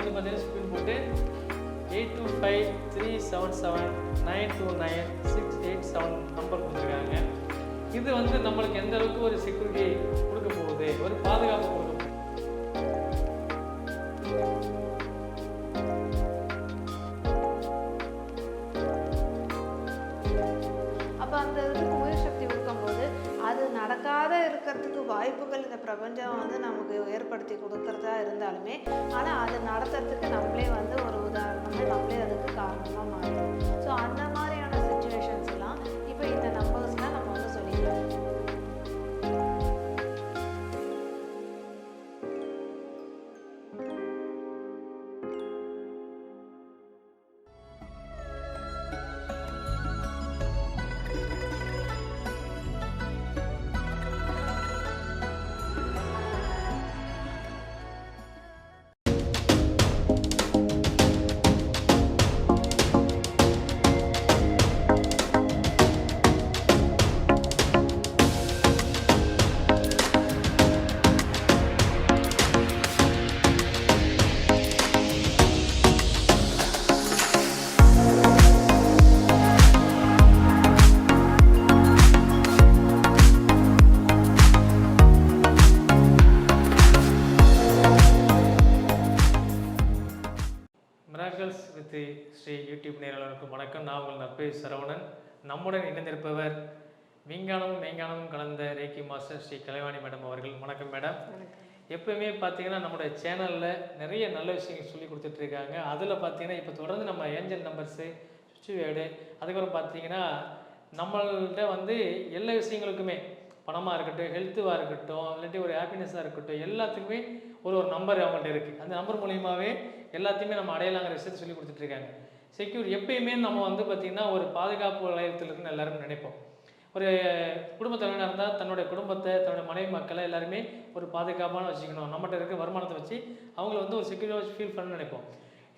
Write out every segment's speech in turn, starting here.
வந்து பார்த்தீங்கன்னா ஸ்பின் போட்டு eight two five three seven seven nine two nine six eight seven number கொடுத்துருக்காங்க. இது வந்து நம்மளுக்கு எந்த அளவுக்கு ஒரு செக்யூரிட்டி கொடுக்க போகுது? ஒரு பாதுகாப்பு கொடுக்க வாய்ப்புகள் இந்த பிரபஞ்சம் வந்து நமக்கு ஏற்படுத்தி கொடுக்கறதா இருந்தாலுமே ஆனால் அது நடத்துறதுக்கு நம்மளே வந்து ஒரு உதாரணமாக நம்மளே அதுக்கு காரணமாக மாறும் ஸோ அந்த மாதிரியான சுச்சுவேஷன்ஸ் எல்லாம் இப்போ இந்த நம்ம வித் ஸ்ரீ யூடியூப் நேரர்களுக்கும் வணக்கம். நான் உங்கள் நட்பு சரவணன். நம்முடன் இணைந்திருப்பவர் விஞ்ஞானமும் மெய்ஞானமும் கலந்த reiki master Sri Kalaivani madam அவர்கள். வணக்கம் மேடம். எப்பவுமே பார்த்தீங்கன்னா நம்மளுடைய சேனலில் நிறைய நல்ல விஷயங்கள் சொல்லி கொடுத்துட்டு இருக்காங்க அதில் பார்த்தீங்கன்னா இப்போ தொடர்ந்து நம்ம ஏஞ்சல் நம்பர்ஸு சுவிட்ச் வேர்டு அதுக்கப்புறம் பார்த்தீங்கன்னா நம்மள்கிட்ட வந்து எல்லா விஷயங்களுக்குமே பணமாக இருக்கட்டும் ஹெல்த்துவாக இருக்கட்டும் இல்லாட்டி ஒரு ஹாப்பினஸாக இருக்கட்டும் எல்லாத்துக்குமே ஒரு ஒரு நம்பர் அவங்கள்ட்ட இருக்குது அந்த நம்பர் மூலியமாகவே எல்லாத்தையுமே நம்ம அடையலாங்கிற விஷயத்தை சொல்லி கொடுத்துட்ருக்காங்க செக்யூர் எப்பயுமே நம்ம வந்து பார்த்திங்கன்னா ஒரு பாதுகாப்பு வளையத்தில் இருக்குன்னு எல்லாரும் நினைப்போம். ஒரு குடும்பத்தலைவனாக இருந்தால் தன்னுடைய குடும்பத்தை தன்னுடைய மனைவி மக்களை எல்லாருமே ஒரு பாதுகாப்பான வச்சுக்கணும். நம்மகிட்ட இருக்க வருமானத்தை வச்சு அவங்கள வந்து ஒரு செக்யூராக ஃபீல் பண்ண நினைப்போம்.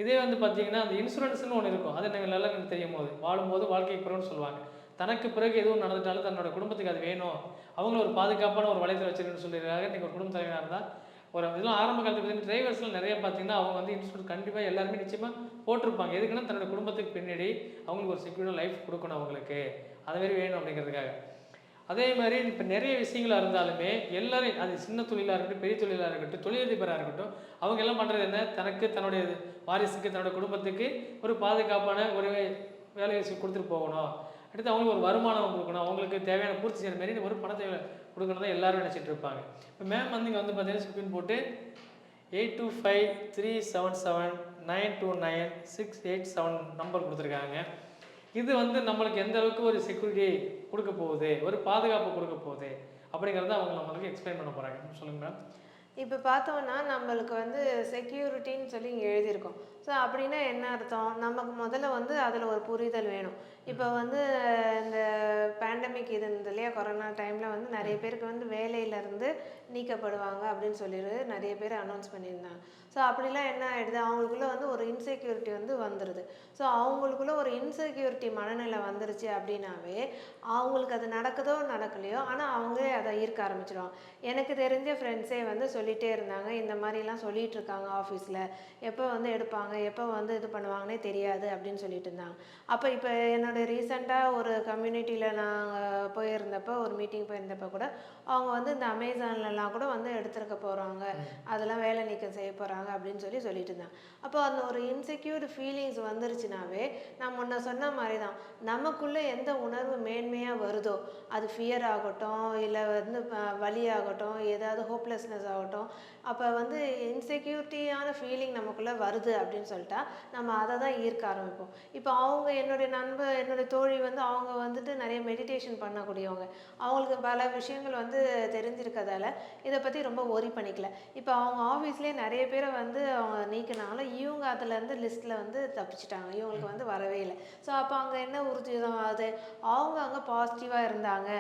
இதே வந்து பார்த்தீங்கன்னா அந்த இன்சூரன்ஸ்னு ஒன்று இருக்கும். அது நாங்கள் நல்லா எனக்கு தெரியும் போது வாழும்போது வாழ்க்கைக்கு பிறகுன்னு சொல்லுவாங்க. தனக்கு பிறகு எதுவும் நடந்துட்டாலும் தன்னோட குடும்பத்துக்கு அது வேணும். அவங்கள ஒரு பாதுகாப்பான ஒரு வளையத்தில் வச்சிருக்கணும்னு சொல்லிடுறாங்க. நீங்கள் ஒரு குடும்ப தலைவராக இருந்தால் ஒரு இதெல்லாம் ஆரம்ப காலத்தில் பார்த்தீங்கன்னா டிரைவர்ஸ்லாம் நிறைய பார்த்தீங்கன்னா அவங்க வந்து இன்சூரன்ஸ் கண்டிப்பாக எல்லாருமே நிச்சயமாக போட்டிருப்பாங்க. எதுக்குன்னா தன்னோட குடும்பத்துக்கு பின்னாடி அவங்களுக்கு ஒரு செக்யூர்டாக லைஃப் கொடுக்கணும் அவங்களுக்கு. அது மாதிரி வேணும் அப்படிங்கிறதுக்காக. அதே மாதிரி இப்போ நிறைய விஷயங்களாக இருந்தாலுமே எல்லாரும் அது சின்ன தொழிலாக இருக்கட்டும் பெரிய தொழிலாக இருக்கட்டும் தொழிலதிபராக இருக்கட்டும் அவங்க எல்லாம் பண்ணுறது என்ன? தனக்கு தன்னுடைய வாரிசுக்கு தன்னோட குடும்பத்துக்கு ஒரு பாதுகாப்பான ஒரு வேலையை கொடுத்துட்டு போகணும். அடுத்து அவங்களுக்கு ஒரு வருமானம் கொடுக்கணும். அவங்களுக்கு தேவையான பூர்த்தி செய்கிற மாதிரி ஒரு பணத்தை கொடுக்கணும் தான் எல்லாரும் நினச்சிட்டு இருப்பாங்க. இப்போ மேம் வந்து இங்கே வந்து பார்த்தீங்கன்னா ஸ்கிரீன் போட்டு eight two five three seven seven nine two nine six eight seven number கொடுத்துருக்காங்க. இது வந்து நம்மளுக்கு எந்த அளவுக்கு ஒரு செக்யூரிட்டி கொடுக்க போகுது? ஒரு பாதுகாப்பு கொடுக்க போகுது? அப்படிங்கிறத அவங்க நம்மளுக்கு எக்ஸ்பிளைன் பண்ண போகிறாங்க சொல்லுங்கள் மேம் இப்போ பார்த்தோம்னா நம்மளுக்கு வந்து செக்யூரிட்டின்னு சொல்லி இங்கே எழுதியிருக்கோம். ஸோ அப்படின்னா என்ன அர்த்தம்? நமக்கு முதல்ல வந்து அதில் ஒரு புரிதல் வேணும். இப்போ வந்து இந்த பேண்டமிக் இது இருந்தது இல்லையா? கொரோனா டைமில் வந்து நிறைய பேருக்கு வந்து வேலையிலேருந்து நீக்கப்படுவாங்க அப்படின்னு சொல்லிட்டு நிறைய பேர் அனௌன்ஸ் பண்ணியிருந்தாங்க. ஸோ அப்படிலாம் என்ன ஆகிடுது அவங்களுக்குள்ளே வந்து ஒரு இன்செக்யூரிட்டி வந்து வந்துடுது ஸோ அவங்களுக்குள்ள ஒரு இன்செக்யூரிட்டி மனநிலை வந்துருச்சு அப்படின்னாவே அவங்களுக்கு அது நடக்குதோ நடக்கலையோ ஆனால் அவங்களே அதை ஈர்க்க ஆரம்பிச்சிடுவாங்க எனக்கு தெரிஞ்ச ஃப்ரெண்ட்ஸே வந்து சொல்லிகிட்டே இருந்தாங்க. இந்த மாதிரிலாம் சொல்லிகிட்டு இருக்காங்க ஆஃபீஸில் எப்போ வந்து எடுப்பாங்க? எப்போ வந்து இது பண்ணுவாங்கன்னே தெரியாது அப்படின்னு சொல்லிட்டு இருந்தாங்க. அப்போ இப்போ என்னோட ரீசெண்டாக ஒரு கம்யூனிட்டியில் நாங்கள் போயிருந்தப்போ ஒரு மீட்டிங் போயிருந்தப்போ கூட அவங்க வந்து இந்த அமேசான்லலாம் கூட வந்து எடுத்துருக்க போகிறாங்க அதெல்லாம் வேலை நீக்கம் செய்ய போகிறாங்க அப்படின்னு சொல்லி சொல்லிட்டு இருந்தாங்க. அப்போ அந்த ஒரு இன்செக்யூர்டு ஃபீலிங்ஸ் வந்துருச்சுனாவே நான் முன்ன சொன்ன மாதிரி தான் நமக்குள்ளே எந்த உணர்வு மேன்மையாக வருதோ அது ஃபியர் ஆகட்டும் இல்லை வந்து ஆகட்டும் ஏதாவது ஹோப்லெஸ்னஸ் ஆகட்டும் அப்போ வந்து இன்செக்யூரிட்டியான ஃபீலிங் நமக்குள்ளே வருது அப்படின்னு சொல்லிட்டா நம்ம அதை தான் ஈர்க்க ஆரம்பிப்போம். இப்போ அவங்க என்னுடைய நண்பர் என்னுடைய தோழி வந்து அவங்க வந்துட்டு நிறைய மெடிடேஷன் பண்ணக்கூடியவங்க. அவங்களுக்கு பல விஷயங்கள் வந்து தெரிஞ்சிருக்கதால இதை பற்றி ரொம்ப ஒரி பண்ணிக்கல. இப்போ அவங்க ஆஃபீஸ்லேயே நிறைய பேரை வந்து அவங்க நீக்கினாலும் இவங்க அதுலேருந்து லிஸ்ட்டில் வந்து தப்பிச்சிட்டாங்க. இவங்களுக்கு வந்து வரவே இல்லை. ஸோ அப்போ அங்கே என்ன உறுதிதம் ஆகுது? அவங்க அங்கே பாசிட்டிவாக இருந்தாங்க.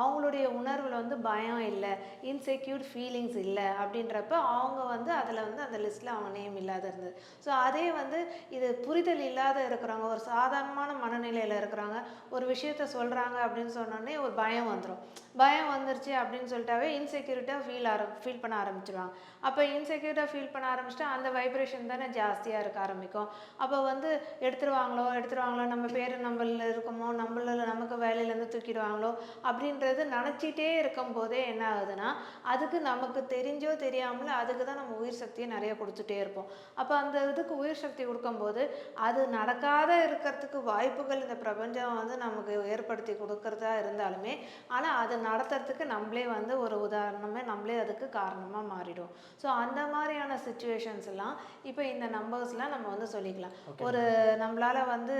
அவங்களுடைய உணர்வில் வந்து பயம் இல்லை இன்செக்யூர்ட் ஃபீலிங்ஸ் இல்லை அப்படின்றப்ப அவங்க வந்து அதில் வந்து அந்த லிஸ்ட்டில் அவங்க நேம் இல்லாத இருந்தது. ஸோ அதே வந்து இது புரிதல் இல்லாத இருக்கிறவங்க ஒரு சாதாரணமான மனநிலையில் இருக்கிறாங்க ஒரு விஷயத்த சொல்கிறாங்க அப்படின்னு சொன்னோடனே ஒரு பயம் வந்துடும் பயம் வந்துருச்சு அப்படின்னு சொல்லிட்டாவே இன்செக்யூரிட்டாக ஃபீல் ஆரம் ஃபீல் பண்ண ஆரம்பிச்சிருவாங்க. அப்போ இன்செக்யூர்டாக ஃபீல் பண்ண ஆரம்பிச்சிட்டா அந்த வைப்ரேஷன் தானே ஜாஸ்தியாக இருக்க ஆரம்பிக்கும். அப்போ வந்து எடுத்துருவாங்களோ எடுத்துருவாங்களோ நம்ம பேர் நம்மளில் இருக்கோமோ நம்மள நமக்கு வேலையிலேருந்து தூக்கிடுவாங்களோ அப்படின்றது நினச்சிட்டே இருக்கும் போதே என்ன ஆகுதுன்னா அதுக்கு நமக்கு தெரிஞ்சோ தெரியாமலோ அதுக்கு தான் நம்ம உயிர் சக்தியை நிறைய கொடுத்துட்டே இருப்போம். அப்போ அந்த இதுக்கு உயிர் சக்தி கொடுக்கும்போது அது நடக்காத இருக்கிறதுக்கு வாய்ப்புகள் இந்த பிரபஞ்சம் வந்து நமக்கு ஏற்படுத்தி கொடுக்கறதா இருந்தாலுமே ஆனால் அது நடத்துறதுக்கு நம்மளே வந்து ஒரு உதாரணமே நம்மளே அதுக்கு காரணமாக மாறிடும். ஸோ அந்த மாதிரியான சுச்சுவேஷன்ஸ் எல்லாம் இப்போ இந்த நம்பர்ஸ்லாம் நம்ம வந்து சொல்லிக்கலாம். ஒரு நம்மளால வந்து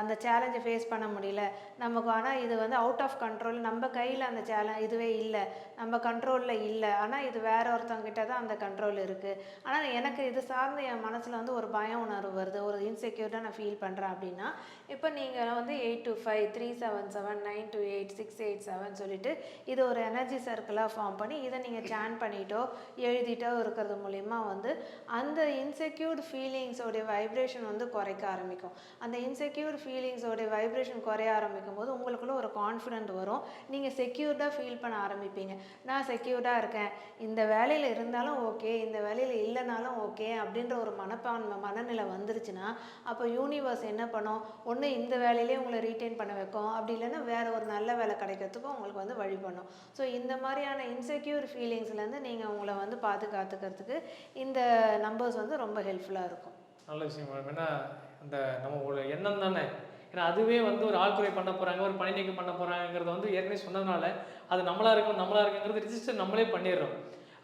அந்த சேலஞ்சை ஃபேஸ் பண்ண முடியல. நமக்கு ஆனால் இது வந்து அவுட் ஆஃப் கண்ட்ரோல் நம்ம கையில் அந்த சேலஞ்ச் இதுவே இல்லை. நம்ம கண்ட்ரோலில் இல்லை. ஆனால் இது வேற ஒருத்தவங்கிட்ட தான் அந்த கண்ட்ரோல் இருக்குது ஆனால் எனக்கு இது சார்ந்த என் மனசில் வந்து ஒரு பய உணர்வு வருது. ஒரு இன்செக்யூர்டாக நான் ஃபீல் பண்ணுறேன் அப்படின்னா இப்போ நீங்கள் வந்து eight two five three seven seven nine two eight six eight seven சொல்லிட்டு இது ஒரு எனர்ஜி சர்க்கிளாக ஃபார்ம் பண்ணி இதை நீங்கள் சேன் பண்ணிட்டோ எழுதிட்டோ இருக்கிறது மூலிமா வந்து அந்த இன்செக்யூர்டு ஃபீலிங்ஸோடைய வைப்ரேஷன் வந்து குறைக்க ஆரம்பிக்கும். அந்த செக்யூர் ஃபீலிங்ஸோடைய வைப்ரேஷன் குறைய ஆரம்பிக்கும் போது உங்களுக்குள்ள ஒரு கான்ஃபிடென்ட் வரும். நீங்கள் செக்யூர்டாக ஃபீல் பண்ண ஆரம்பிப்பீங்க. நான் செக்யூர்டாக இருக்கேன். இந்த வேலையில் இருந்தாலும் ஓகே இந்த வேலையில் இல்லைனாலும் ஓகே அப்படின்ற ஒரு மனப்பான்மை மனநிலை வந்துருச்சுன்னா அப்போ யூனிவர்ஸ் என்ன பண்ணும்? ஒன்று இந்த வேலையிலே உங்களை ரீட்டைன் பண்ண வைக்கும். அப்படி இல்லைன்னா வேற ஒரு நல்ல வேலை கிடைக்கிறதுக்கும் உங்களுக்கு வந்து வழி பண்ணும். ஸோ இந்த மாதிரியான இன்செக்யூர் ஃபீலிங்ஸ்லேருந்து நீங்கள் உங்களை வந்து பாதுகாத்துக்கிறதுக்கு இந்த நம்பர்ஸ் வந்து ரொம்ப ஹெல்ப்ஃபுல்லாக இருக்கும். நல்ல விஷயம் மேடம். ஏன்னா அந்த நம்ம ஒரு எண்ணம் தானே? ஏன்னா அதுவே வந்து ஒரு ஆழ்குறை பண்ண போகிறாங்க ஒரு பணி நீக்கம் பண்ண போகிறாங்கிறத வந்து ஏற்கனவே சொன்னதுனால அது நம்மளாக இருக்கும் நம்மளா இருக்குங்கிறது ரிஜிஸ்டர் நம்மளே பண்ணிடுறோம்.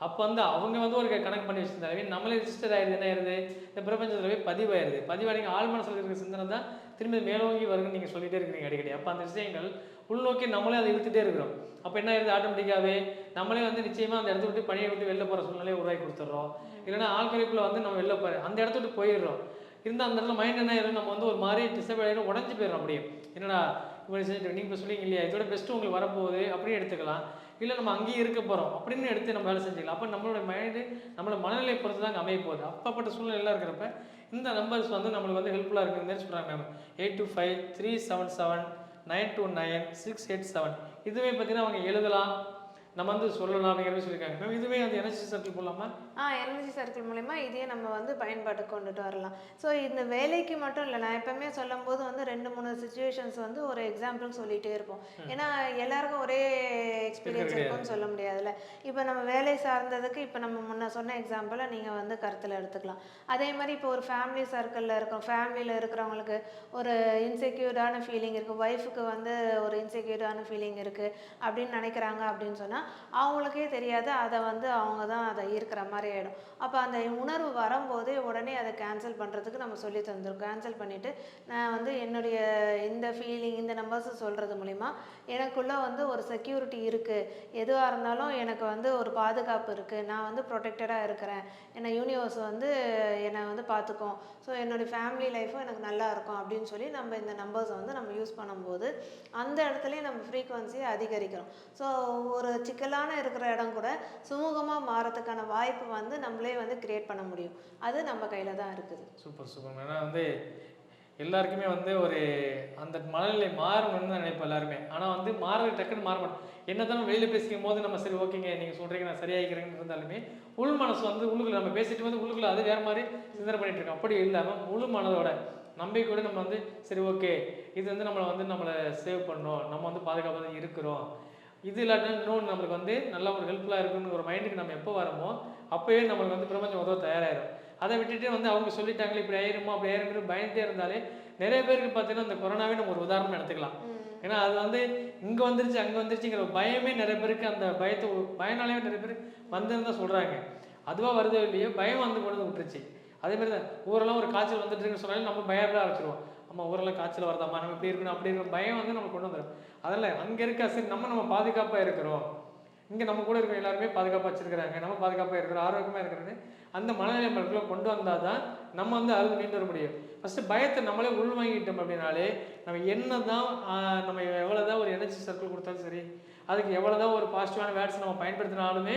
அப்போ வந்து அவங்க வந்து ஒரு கணக்கு பண்ணி வச்சிருந்தாலே நம்மளே ரிஜிஸ்டர் ஆயிடுது என்ன ஆயிருது இந்த பிரபஞ்சத்தில் போய் பதிவாயிருது. பதிவாடிங்க ஆள் மனசில் இருக்கிற சிந்தனை தான் திரும்பி மேலோங்கி வரும்னு நீங்கள் சொல்லிட்டே இருக்கிறீங்க அடிக்கடி. அப்போ அந்த விஷயங்கள் உள்நோக்கி நம்மளே அதை இழுத்துட்டே இருக்கிறோம். அப்போ என்ன ஆயிருது? ஆட்டோமேட்டிக்காகவே நம்மளே வந்து நிச்சயமாக அந்த இடத்த விட்டு பணியை விட்டு வெளில போகிற சூழ்நிலையை உருவாக்கி கொடுத்துட்றோம். இல்லைன்னா ஆழ்கழிப்பில் வந்து நம்ம வெளில போகிற அந்த இடத்த விட்டு போயிடுறோம். இருந்தால் அந்த இடத்துல மைண்ட் என்ன ஆயிரும்? நம்ம வந்து ஒரு மாதிரி டிஸ்டர்ப் ஆகிடும் உடஞ்சி போயிடும் அப்படியே. என்னடா இப்படி செஞ்சுட்டு நீங்கள் இப்போ சொல்லிங்க இல்லையா? இதோட பெஸ்ட்டு உங்களுக்கு வரப்போகுது. அப்படின்னு எடுத்துக்கலாம். இல்லை நம்ம அங்கேயே இருக்க போகிறோம் அப்படின்னு எடுத்து நம்ம வேலை செஞ்சுக்கலாம். அப்போ நம்மளோட மைண்டு நம்மளோட மனநிலை பொறுத்து தான் அமைய போகுது. அப்பப்பட்ட சூழ்நிலைலாம் இருக்கிறப்ப இந்த நம்பர்ஸ் வந்து நம்மளுக்கு வந்து ஹெல்ப்ஃபுல்லாக இருக்குதுன்னு சொல்கிறாங்க ma'am eight two five three seven seven nine two nine six eight seven இதுவே பார்த்தீங்கன்னா அவங்க எழுதலாம். நம்ம வந்து சொல்லலாம் அப்படிங்கிற சொல்லியிருக்காங்க. மேம் இதுவே அந்த எனர்ஜி சர்க்கிள் போடலாமா ஆ எனர்ஜி சர்க்கிள் மூலிமா இதையே நம்ம வந்து பயன்பாட்டுக்கு கொண்டுட்டு வரலாம். ஸோ இந்த வேலைக்கு மட்டும் இல்லை நான் எப்பவுமே சொல்லும்போது வந்து ரெண்டு மூணு சுச்சுவேஷன்ஸ் வந்து ஒரு எக்ஸாம்பிள் சொல்லிகிட்டே இருப்போம். ஏன்னா எல்லாருக்கும் ஒரே எக்ஸ்பீரியன்ஸ். இருக்கும்னு சொல்ல முடியாதுல்ல. இப்போ நம்ம வேலை சார்ந்ததுக்கு இப்போ நம்ம முன்ன சொன்ன எக்ஸாம்பிளை நீங்கள் வந்து கருத்தில் எடுத்துக்கலாம். அதே மாதிரி இப்போ ஒரு ஃபேமிலி சர்க்கிளில் இருக்கோம். ஃபேமிலியில் இருக்கிறவங்களுக்கு ஒரு இன்செக்யூர்டான ஃபீலிங் இருக்குது ஒய்ஃபுக்கு வந்து ஒரு இன்செக்யூர்டான ஃபீலிங் இருக்குது அப்படின்னு நினைக்கிறாங்க அப்படின்னு சொன்னால் அவங்களுக்கே தெரியாது. அதை வந்து அவங்க தான் அதை ஈர்க்கிற மாதிரி ஆகிடும் அப்போ அந்த உணர்வு வரும்போதே உடனே அதை கேன்சல் பண்ணுறதுக்கு நம்ம சொல்லி தந்துடும் கேன்சல் பண்ணிவிட்டு நான் வந்து என்னுடைய இந்த ஃபீலிங் இந்த நம்பர்ஸை சொல்கிறது மூலிமா எனக்குள்ளே வந்து ஒரு செக்யூரிட்டி இருக்குது எதுவாக இருந்தாலும் எனக்கு வந்து ஒரு பாதுகாப்பு இருக்குது நான் வந்து ப்ரொடெக்டடாக இருக்கிறேன். என்னை யூனிவர்ஸ் வந்து என்னை வந்து பார்த்துக்கும் ஸோ என்னுடைய ஃபேமிலி லைஃப்பும் எனக்கு நல்லா இருக்கும் அப்படின்னு சொல்லி நம்ம இந்த நம்பர்ஸை வந்து நம்ம யூஸ் பண்ணும்போது அந்த இடத்துலையும் நம்ம ஃப்ரீக்குவன்சியை அதிகரிக்கிறோம். ஸோ ஒரு சிக்கலான இருக்கிற இடம் கூட சுமூகமாக மாறதுக்கான வாய்ப்பு வந்து நம்மளே வந்து கிரியேட் பண்ண முடியும். அது நம்ம கையில் தான் இருக்குது. சூப்பர் சூப்பர் ஏன்னா வந்து எல்லாருக்குமே வந்து ஒரு அந்த மனநிலை மாறணும்னு தான் நினைப்போம் எல்லாருமே. ஆனால் வந்து மாற டக்குன்னு மாற மாட்டோம். என்ன வெளியில் பேசிக்கும் போது நம்ம சரி ஓகேங்க நீங்கள் சொல்கிறீங்க நான் சரியாகிக்கிறேன்னு இருந்தாலுமே உள் மனசு வந்து உள்ளுக்குள்ள நம்ம பேசிட்டு வந்து உள்ளுக்குள்ள அது வேறு மாதிரி சிந்தனை பண்ணிட்டு இருக்கோம். அப்படி இல்லாமல் முழு மனதோட நம்பிக்கையோட நம்ம வந்து சரி ஓகே இது வந்து நம்மளை வந்து நம்மளை சேவ் பண்ணோம். நம்ம வந்து பாதுகாப்பாக தான் இருக்கிறோம். இது இல்லாட்டினா இன்னொன்று நம்மளுக்கு வந்து நல்ல ஒரு ஹெல்ப்ஃபுல்லாக இருக்குன்னு ஒரு மைண்டுக்கு நம்ம எப்போ வரமோ அப்போயே நம்மளுக்கு வந்து பிரபஞ்சம் உதவ தயாராகிடும் அதை விட்டுட்டு வந்து அவங்க சொல்லிட்டாங்களே இப்படி ஆயிருமோ அப்படி ஆயிருமோ பயந்துட்டே இருந்தாலே நிறைய பேருக்கு பார்த்தீங்கன்னா இந்த கொரோனாவே நம்ம ஒரு உதாரணம் எடுத்துக்கலாம். ஏன்னா அது வந்து இங்கே வந்துருச்சு அங்கே வந்துருச்சுங்கிற பயமே நிறைய பேருக்கு அந்த பயத்தை பயனாலேயே நிறைய பேர் வந்துன்னு தான் சொல்கிறாங்க அதுவாக வருதோ இல்லையோ பயம் வந்து கொண்டு வந்து விட்டுருச்சு. அதே மாதிரி தான் ஊரெல்லாம் ஒரு காய்ச்சல் வந்துட்டு இருக்குன்னு சொன்னாலும் நம்ம பயப்பட ஆரம்பிச்சிருவோம். அம்மா ஊரெல்லாம் காய்ச்சல் வருதாம்மா நம்ம இப்படி இருக்கணும் அப்படி இருக்கணும் பயம் வந்து நம்ம கொண்டு வந்துடும் அதில் அங்கே இருக்க சரி நம்ம நம்ம பாதுகாப்பாக இருக்கிறோம். இங்கே நம்ம கூட இருக்கிற எல்லாருமே பாதுகாப்பாக வச்சிருக்கிறாங்க. நம்ம பாதுகாப்பாக இருக்கிறோம் ஆரோக்கியமாக இருக்கிறது அந்த மனநிலை நம்மளுக்குள்ள கொண்டு வந்தால் தான் நம்ம வந்து அழுது மீண்டு வர முடியும். ஃபஸ்ட்டு பயத்தை நம்மளே உள்வாங்கிட்டோம் அப்படின்னாலே நம்ம என்ன தான் நம்ம எவ்வளோ தான் ஒரு எனர்ஜி சர்க்கிள் கொடுத்தாலும் சரி அதுக்கு எவ்வளோ தான் ஒரு பாசிட்டிவான வேர்ட்ஸ் நம்ம பயன்படுத்தினாலுமே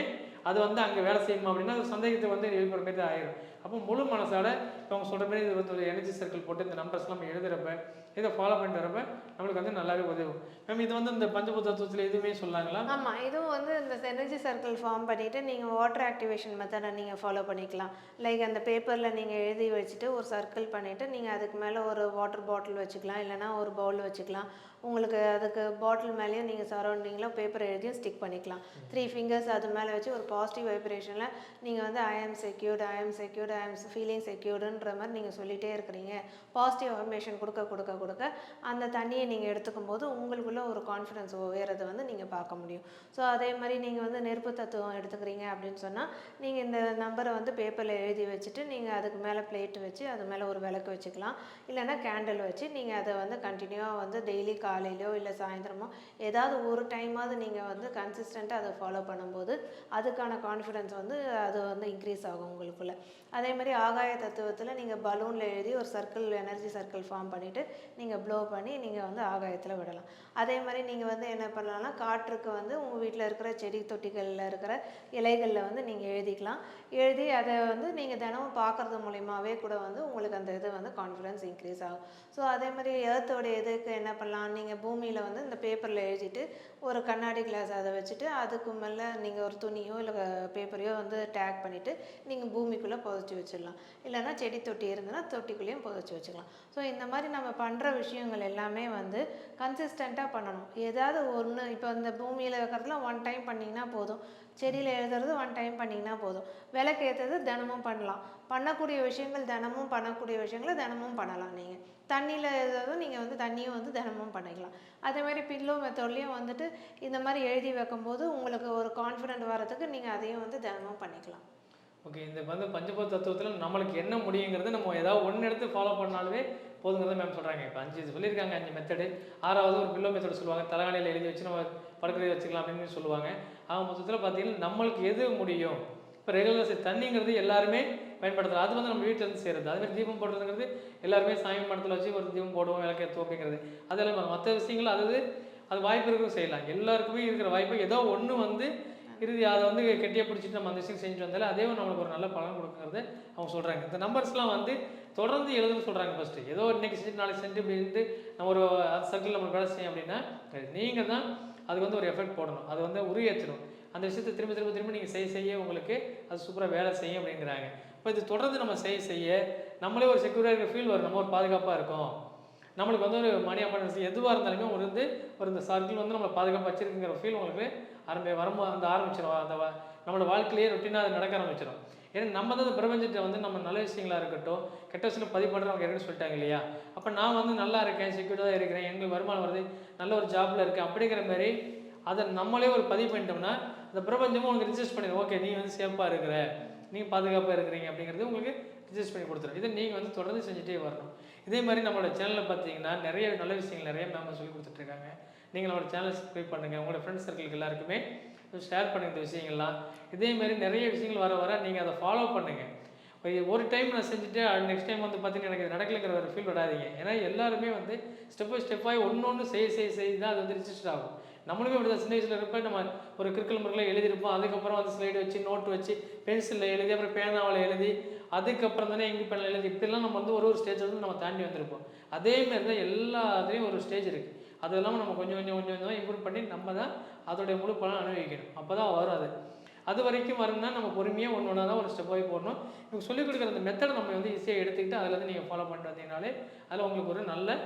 அது வந்து அங்கே வேலை செய்யுமா அப்படின்னா அது சந்தேகத்தை வந்து எழுப்புற மாதிரி தான் ஆயிடும் அப்போ முழு மனசால அவங்க சொல்கிற மாதிரி இது வந்து ஒரு எனர்ஜி சர்க்கிள் போட்டு இந்த நம்பர்ஸ்லாம் நம்ம எழுதுறப்ப இதை ஃபாலோ பண்ணிட்டு வரப்ப நம்மளுக்கு வந்து நல்லாவே உதவும். மேம் இது வந்து இந்த பஞ்சபூத தத்துவத்தில் எதுவுமே சொல்லாங்களா? ஆமாம் இதுவும் வந்து இந்த எனர்ஜி சர்க்கிள் ஃபார்ம் பண்ணிவிட்டு நீங்கள் வாட்டர் ஆக்டிவேஷன் மெத்தடை நீங்கள் ஃபாலோ பண்ணிக்கலாம். லைக் அந்த பேப்பரில் நீங்கள் எழுதி வச்சுட்டு ஒரு சர்க்கிள் பண்ணிவிட்டு நீங்கள் அதுக்கு மேலே ஒரு வாட்டர் பாட்டில் வச்சுக்கலாம் இல்லைனா ஒரு பவுல் வச்சுக்கலாம். உங்களுக்கு அதுக்கு பாட்டில் மேலேயும் நீங்கள் சரௌண்டிங்கில் பேப்பர் எழுதியும் ஸ்டிக் பண்ணிக்கலாம். த்ரீ ஃபிங்கர்ஸ் அது மேலே வச்சு ஒரு பாசிட்டிவ் வைப்ரேஷனில் நீங்கள் வந்து ஐ ஆம் செக்யூர்டு ஐ ஆம் செக்யூர்டு ஐ ஆம் ஃபீலிங் செக்யூர்டுன்ற மாதிரி நீங்கள் சொல்லிகிட்டே இருக்கிறீங்க. பாசிட்டிவ் அஃபர்மேஷன் கொடுக்க கொடுக்க கொடுக்க அந்த தண்ணியை நீங்கள் எடுத்துக்கும் போது உங்களுக்குள்ள ஒரு கான்ஃபிடன்ஸ் உயரதை வந்து நீங்கள் பார்க்க முடியும். ஸோ அதே மாதிரி நீங்கள் வந்து நெருப்பு தத்துவம் எடுத்துக்கிறீங்க அப்படின்னு சொன்னால் நீங்கள் இந்த நம்பரை வந்து பேப்பரில் எழுதி வச்சுட்டு நீங்கள் அதுக்கு மேலே பிளேட்டு வச்சு அது மேலே ஒரு விளக்கு வச்சுக்கலாம். இல்லைன்னா கேண்டில் வச்சு நீங்கள் அதை வந்து கண்டினியூவாக வந்து டெய்லி காலையிலையோ இல்லை சாயந்தரமோ ஏதாவது ஒரு டைமாவது நீங்கள் வந்து கன்சிஸ்டண்ட்டாக அதை ஃபாலோ பண்ணும்போது அதுக்கான கான்ஃபிடன்ஸ் வந்து அது வந்து இன்க்ரீஸ் ஆகும் உங்களுக்குள்ள. அதே மாதிரி ஆகாய தத்துவத்தில் நீங்கள் பலூனில் எழுதி ஒரு சர்க்கிள் எனர்ஜி சர்க்கிள் ஃபார்ம் பண்ணிவிட்டு நீங்கள் ப்ளோ பண்ணி நீங்கள் வந்து ஆகாயத்தில் விடலாம். அதே மாதிரி நீங்கள் வந்து என்ன பண்ணலாம்னா காற்றுக்கு வந்து உங்கள் வீட்டில் இருக்கிற செடி தொட்டிகளில் இருக்கிற இலைகளில் வந்து நீங்கள் எழுதிக்கலாம். எழுதி அதை வந்து நீங்கள் தினமும் பார்க்குறது மூலியமாகவே கூட வந்து உங்களுக்கு அந்த இது வந்து கான்ஃபிடன்ஸ் இன்க்ரீஸ் ஆகும். ஸோ அதே மாதிரி ஏர்த்தோடைய இதுக்கு என்ன பண்ணலாம்? நீங்கள் பூமியில் வந்து இந்த பேப்பரில் எழுதிட்டு ஒரு கண்ணாடி கிளாஸ் அதை வச்சுட்டு அதுக்கு மேலே நீங்கள் ஒரு துணியோ இல்லை பேப்பரையோ வந்து டேக் பண்ணிவிட்டு நீங்கள் பூமிக்குள்ளே புதைச்சி வச்சிடலாம். இல்லைன்னா செடி தொட்டி இருந்ததுன்னா தொட்டிக்குள்ளேயும் புதைச்சி வச்சுக்கலாம். ஸோ இந்த மாதிரி நம்ம பண்ணுற விஷயங்கள் எல்லாமே வந்து கன்சிஸ்டண்ட்டாக பண்ணணும். ஏதாவது ஒன்று இப்போ இந்த பூமியில் இருக்கிறதுலாம் ஒன் டைம் பண்ணிங்கன்னா போதும். செடியில் எழுதுறது ஒன் டைம் பண்ணிங்கன்னா போதும். விளக்கு ஏற்றுறது தினமும் பண்ணலாம். பண்ணக்கூடிய விஷயங்கள் தினமும் பண்ணக்கூடிய விஷயங்களை தினமும் பண்ணலாம் நீங்கள் தண்ணியில் எழுதுறதும் நீங்கள் வந்து தண்ணியும் வந்து தினமும் பண்ணிக்கலாம். அதேமாதிரி பில்லோ மெத்தட்லேயும் வந்துட்டு இந்த மாதிரி எழுதி வைக்கும்போது உங்களுக்கு ஒரு கான்ஃபிடென்ட் வரதுக்கு நீங்கள் அதையும் வந்து தினமும் பண்ணிக்கலாம். ஓகே இந்த வந்து பஞ்சபூத தத்துவத்தில் நம்மளுக்கு என்ன முடியுங்கிறது நம்ம ஏதாவது ஒன்று எடுத்து ஃபாலோ பண்ணாலுமே போதுங்கிறத மேம் சொல்கிறாங்க இப்போ அஞ்சு சொல்லியிருக்காங்க அஞ்சு மெத்தடு ஆறாவது ஒரு பில்லோ மெத்தடு சொல்லுவாங்க. தலைகாணியில் எழுதி வச்சு நம்ம படுக்கிறத வச்சுக்கலாம் அப்படின்னு சொல்லுவாங்க. ஆக மொத்தத்தில் பார்த்தீங்கன்னா நம்மளுக்கு எது முடியும்? இப்போ ரெகுலர் தண்ணிங்கிறது எல்லாருமே பயன்படுத்துகிறோம் அது வந்து நம்ம வீட்டில் இருந்து செய்கிறது அதுமாதிரி தீபம் போடுறதுங்கிறது எல்லாருமே சாமி மடத்தில் வச்சு ஒரு தீபம் போடுவோம் விளக்கு ஏற்றுவோம் அப்படிங்கிறது. அதெல்லாம் மற்ற விஷயங்கள் அது அது வாய்ப்பு இருக்கும் செய்யலாம். எல்லாருக்குமே இருக்கிற வாய்ப்பு. ஏதோ ஒன்று வந்து இறுதி அதை வந்து கெட்டியாக பிடிச்சிட்டு நம்ம அந்த விஷயம் செஞ்சு வந்தாலே அதே நம்மளுக்கு ஒரு நல்ல பலன் கொடுக்குறது அவங்க சொல்கிறாங்க இந்த நம்பர்ஸ்லாம் வந்து தொடர்ந்து எழுதுன்னு சொல்கிறாங்க ஃபஸ்ட்டு ஏதோ இன்னைக்கு செஞ்சு நாளைக்கு செஞ்சு அப்படின்ட்டு நம்ம ஒரு சர்க்கிள் நம்மளுக்கு வேலை செய்யும் அப்படின்னா நீங்கள் தான் அதுக்கு வந்து ஒரு எஃபெக்ட் போடணும். அது வந்து உருவேற்றணும் அந்த விஷயத்தை திரும்ப திரும்ப திரும்ப நீங்கள் செய்ய செய்ய உங்களுக்கு அது சூப்பராக வேலை செய்யும் அப்படிங்கிறாங்க. இப்போ இது தொடர்ந்து நம்ம செய்ய செய்ய நம்மளே ஒரு செக்யூராக இருக்கிற ஃபீல் வரும். நம்ம ஒரு பாதுகாப்பாக இருக்கும். நம்மளுக்கு வந்து ஒரு மணி அப்பார்ட்மெண்ட்ஸ் எதுவாக இருந்தாலுமே ஒரு வந்து ஒரு இந்த சர்க்கிள் வந்து நம்மளை பாதுகாப்பாக வச்சிருக்குங்கிற ஃபீல் உங்களுக்கு ஆரம்பி வரும்போது அந்த ஆரம்பிச்சிடும் அந்த நம்மளோட வாழ்க்கையிலேயே ரொட்டீனாக அது நடக்க ஆரம்பிச்சிடும் ஏன்னா நம்ம தான் இந்த பிரபஞ்சத்தை வந்து நம்ம நல்ல விஷயங்களா இருக்கட்டும் கெட்ட விஷயம் பதிவு இருக்குன்னு சொல்லிட்டாங்க இல்லையா? அப்போ நான் வந்து நல்லா இருக்கேன் செக்யூர்டாக இருக்கிறேன் எங்களுக்கு வருமானம் வருது நல்ல ஒரு ஜாப்பில் இருக்கேன் அப்படிங்கிற மாதிரி அதை நம்மளே ஒரு பதிவு பண்ணிட்டோம்னா அந்த பிரபஞ்சமும் உங்களுக்கு ரிஜிஸ்டர் பண்ணிடும் ஓகே நீ வந்து சேஃபாக இருக்கிற நீ பாதுகாப்பாக இருக்கிறீங்க அப்படிங்கிறது உங்களுக்கு ரிஜிஸ்டர் பண்ணி கொடுத்துரும். இதை நீங்கள் வந்து தொடர்ந்து செஞ்சுட்டே வரணும். இதே மாதிரி நம்மளோட சேனலில் பார்த்தீங்கன்னா நிறைய நல்ல விஷயங்கள் நிறைய மேம் சொல்லி கொடுத்துட்ருக்காங்க நீங்கள் நம்மளோட சேனல் சப்ஸ்கிரைப் பண்ணுங்கள் உங்களோட ஃப்ரெண்ட்ஸ் சர்க்கிளுக்கு எல்லாருக்குமே ஷேர் பண்ணுங்க இந்த விஷயங்கள்லாம். இதேமாதிரி நிறைய விஷயங்கள் வர வர நீங்கள் அதை ஃபாலோ பண்ணுங்கள் ஒரு- டைம் நான் செஞ்சுட்டு நெக்ஸ்ட் டைம் வந்து பார்த்தீங்கன்னா எனக்கு இது நடக்கலைங்கிற ஒரு ஃபீல் விடாதீங்க ஏன்னா எல்லாருமே வந்து ஸ்டெப் பை ஸ்டெப்பாக ஒன்று ஒன்று செய்ய செய்ய செய்ய தான் அது வந்து ரிஜிஸ்டர் ஆகும். நம்மளுமே அப்படி தான் சின்ன வயசில் இருப்ப நம்ம ஒரு கிற்கல் முறையில் எழுதியிருப்போம். அதுக்கப்புறம் வந்து ஸ்லைடு வச்சு நோட் வச்சு பென்சிலில் எழுதி அப்புறம் பேனாவில் எழுதி அதுக்கப்புறம் தானே எங்கே பேனில் எழுதி இப்படிலாம் நம்ம வந்து ஒரு ஒரு ஸ்டேஜ் வந்து நம்ம தாண்டி வந்திருப்போம். அதேமாரி தான் எல்லாத்துலேயும் ஒரு ஸ்டேஜ் இருக்குது அது இல்லாமல் நம்ம கொஞ்சம் கொஞ்சம் கொஞ்சம் கொஞ்சம் இம்ப்ரூவ் பண்ணி நம்ம தான் அதோடைய முழு பலன் அனுபவிக்கணும். அப்போ தான் வரும் அது. அது வரைக்கும் வரும்னா நம்ம பொறுமையாக ஒன்று ஒன்றா தான் ஒரு ஸ்டெப்பாகி போடணும். இவங்க சொல்லிக் கொடுக்குற அந்த மெத்தடை நம்ம வந்து ஈஸியாக எடுத்துக்கிட்டு அதில் வந்து நீங்கள் ஃபாலோ பண்ணிட்டு வந்தீங்கனாலே அதில் உங்களுக்கு ஒரு நல்ல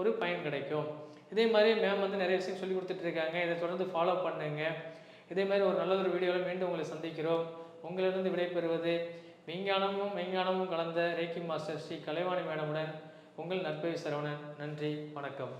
ஒரு பயன் கிடைக்கும். இதே மாதிரி மேம் வந்து நிறைய விஷயம் சொல்லி கொடுத்துட்ருக்காங்க இதை தொடர்ந்து ஃபாலோ பண்ணுங்க. இதே மாதிரி ஒரு நல்ல ஒரு வீடியோவில் மீண்டும் உங்களை சந்திக்கிறோம். உங்களிடம் விடைபெறுவது விஞ்ஞானமும் விஞ்ஞானமும் கலந்த ரேக்கி மாஸ்டர் ஸ்ரீ கலைவாணி மேடமுடன் உங்கள் நற்பவி சரவணன். நன்றி வணக்கம்.